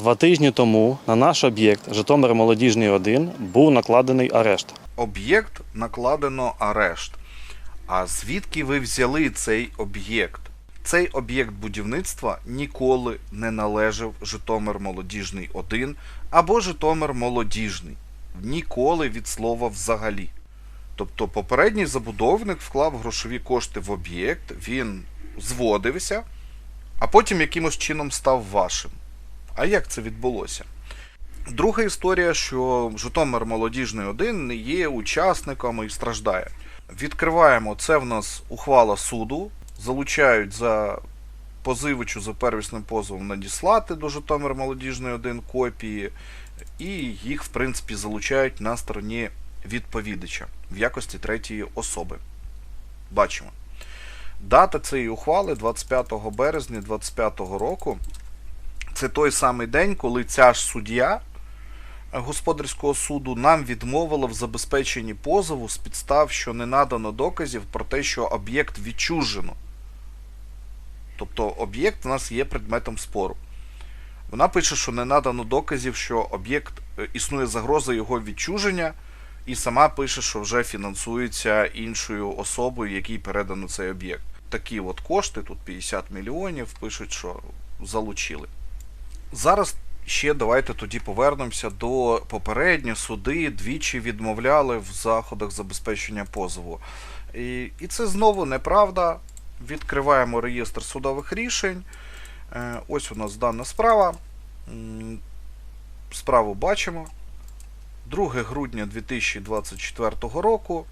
Два тижні тому на наш об'єкт Житомир Молодіжний 1 був накладений арешт. Об'єкт накладено арешт. А звідки ви взяли цей об'єкт? Цей об'єкт будівництва ніколи не належав Житомир Молодіжний 1 або Житомир Молодіжний. Ніколи від слова взагалі. Тобто попередній забудовник вклав грошові кошти в об'єкт, він зводився, а потім якимось чином став вашим. А як це відбулося? Друга історія, що Житомир Молодіжний 1 не є учасником і страждає. Відкриваємо, це в нас ухвала суду, залучають за позивачу за первісним позовом надіслати до Житомир Молодіжний 1 копії, і їх, в принципі, залучають на стороні відповідача в якості третьої особи. Бачимо. Дата цієї ухвали 25 березня 2025 року. Це той самий день, коли ця ж суддя господарського суду нам відмовила в забезпеченні позову з підстав, що не надано доказів про те, що об'єкт відчужено. Тобто об'єкт у нас є предметом спору. Вона пише, що не надано доказів, що об'єкт е, існує загроза його відчуження, і сама пише, що вже фінансується іншою особою, якій передано цей об'єкт. Такі от кошти, тут 50 мільйонів, пишуть, що залучили. Зараз ще давайте тоді повернемося до попередньо суди двічі відмовляли в заходах забезпечення позову. І, і це знову неправда. Відкриваємо реєстр судових рішень. Е, Ось у нас дана справа. Справу бачимо. 2 грудня 2024 року.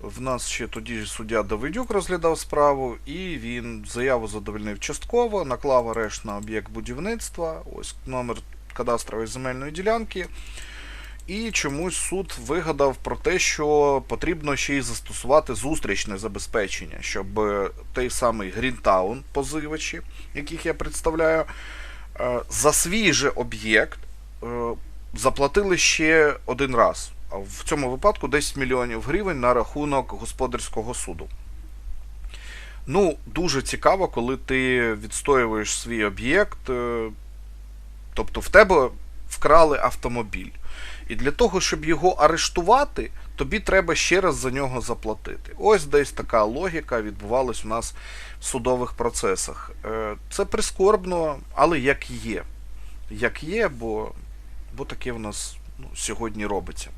В нас ще тоді суддя Давидюк розглядав справу, і він заяву задовольнив частково, наклав арешт на об'єкт будівництва, ось номер кадастрової земельної ділянки. І чомусь суд вигадав про те, що потрібно ще й застосувати зустрічне забезпечення, щоб е, той самий Грінтаун, позивачі, яких я представляю, е, за свій же об'єкт е, заплатили ще один раз. В цьому випадку 10 мільйонів гривень на рахунок господарського суду. Ну, дуже цікаво, коли ти відстоюєш свій об'єкт. е, Тобто в тебе вкрали автомобіль. І для того, щоб його арештувати, тобі треба ще раз за нього заплатити. Ось десь така логіка відбувалась у нас в судових процесах. Е, Це прискорбно, але як є. Як є, бо, бо таке в нас ну, сьогодні робиться.